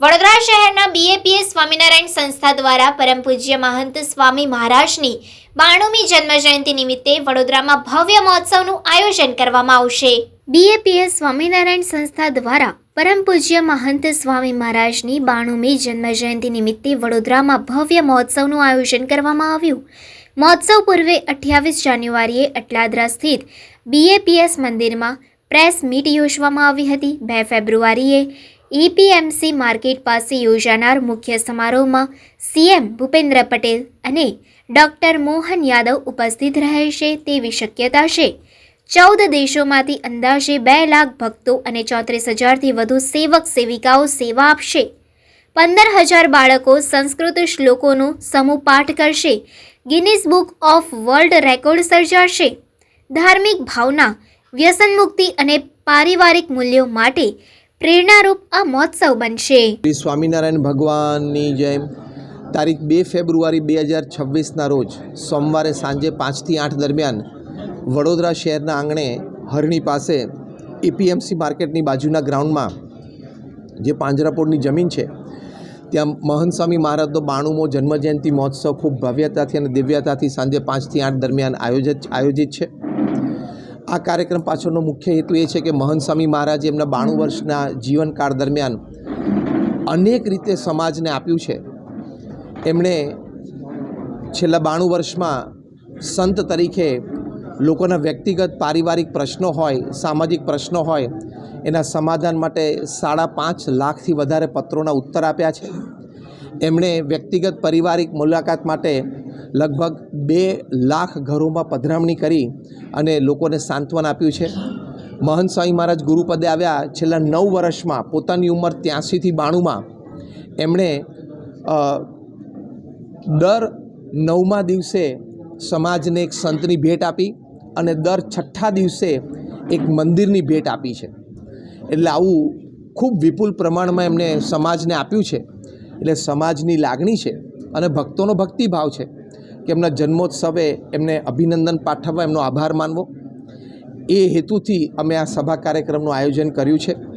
વડોદરા શહેરના બીએપીએસ સ્વામિનારાયણ સંસ્થા દ્વારા પરમ પૂજ્ય મહંત સ્વામી મહારાજની બાણુમી જન્મજયંતિ નિમિત્તે વડોદરામાં ભવ્ય મહોત્સવનું આયોજન કરવામાં આવશે. બીએપીએસ સ્વામિનારાયણ સંસ્થા દ્વારા પરમ પૂજ્ય મહંત સ્વામી મહારાજની બાણુમી જન્મજયંતિ નિમિત્તે વડોદરામાં ભવ્ય મહોત્સવનું આયોજન કરવામાં આવ્યું. મહોત્સવ પૂર્વે અઠ્યાવીસ જાન્યુઆરીએ અટલાદરા સ્થિત બીએપીએસ મંદિરમાં પ્રેસ મીટ યોજવામાં આવી હતી. બે ફેબ્રુઆરીએ એપીએમસી માર્કેટ પાસે યોજાનાર મુખ્ય સમારોહમાં સીએમ ભૂપેન્દ્ર પટેલ અને ડોક્ટર મોહન યાદવ ઉપસ્થિત રહેશે તેવી શક્યતા છે. ચૌદ દેશોમાંથી અંદાજે બે લાખ ભક્તો અને ચોત્રીસ હજારથી વધુ સેવક સેવિકાઓ સેવા આપશે. પંદર હજાર બાળકો સંસ્કૃત શ્લોકોનો સમૂહ પાઠ કરશે. Guinness book of world record સર્જાશે. ધાર્મિક ભાવના વ્યસન મુક્તિ અને પારિવારિક મૂલ્યો માટે પ્રેરણારૂપ આ મહોત્સવ બનશે. સ્વામિનારાયણ ભગવાનની જય તારીખ બે ફેબ્રુઆરી બે હજાર છવ્વીસના રોજ સોમવારે સાંજે પાંચથી આઠ દરમિયાન વડોદરા શહેરના આંગણે હરણી પાસે એપીએમસી માર્કેટની બાજુના ગ્રાઉન્ડમાં જે પાંજરાપોળની જમીન છે, ત્યાં મહંત સ્વામી મહારાજનો બાણુમો જન્મજયંતિ મહોત્સવ ખૂબ ભવ્યતાથી અને દિવ્યતાથી સાંજે પાંચથી આઠ દરમિયાન આયોજિત આયોજિત છે. આ કાર્યક્રમ પાછળનો મુખ્ય હેતુ એ છે કે મહંત સ્વામી મહારાજે એમના બાણું વર્ષના જીવનકાળ દરમિયાન અનેક રીતે સમાજને આપ્યું છે. એમણે છેલ્લા બાણું વર્ષમાં સંત તરીકે લોકોના વ્યક્તિગત પારિવારિક પ્રશ્નો હોય, સામાજિક પ્રશ્નો હોય, એના સમાધાન માટે સાડા પાંચ લાખથી વધારે પત્રોના ઉત્તર આપ્યા છે. એમણે વ્યક્તિગત, પારિવારિક મુલાકાત માટે લગભગ બે લાખ ઘરોમાં પધરામણી કરી અને લોકોને સાંત્વન આપ્યું છે. મહંત સ્વામી મહારાજ ગુરુપદે આવ્યા છેલ્લા નવ વર્ષમાં, પોતાની ઉંમર ત્યાંસીથી બાણુંમાં. એમણે દર નવમા દિવસે સમાજને એક સંતની ભેટ આપી અને દર છઠ્ઠા દિવસે એક મંદિરની ભેટ આપી છે. એટલે આવું ખૂબ વિપુલ પ્રમાણમાં એમને સમાજને આપ્યું છે. એટલે સમાજની લાગણી છે અને ભક્તોનો ભક્તિભાવ છે. કે એમના જન્મોત્સવે એમને અભિનંદન પાઠવવા એમનો આભાર માનવો. એ હેતુથી અમે આ સભા કાર્યક્રમનું આયોજન કર્યું છે.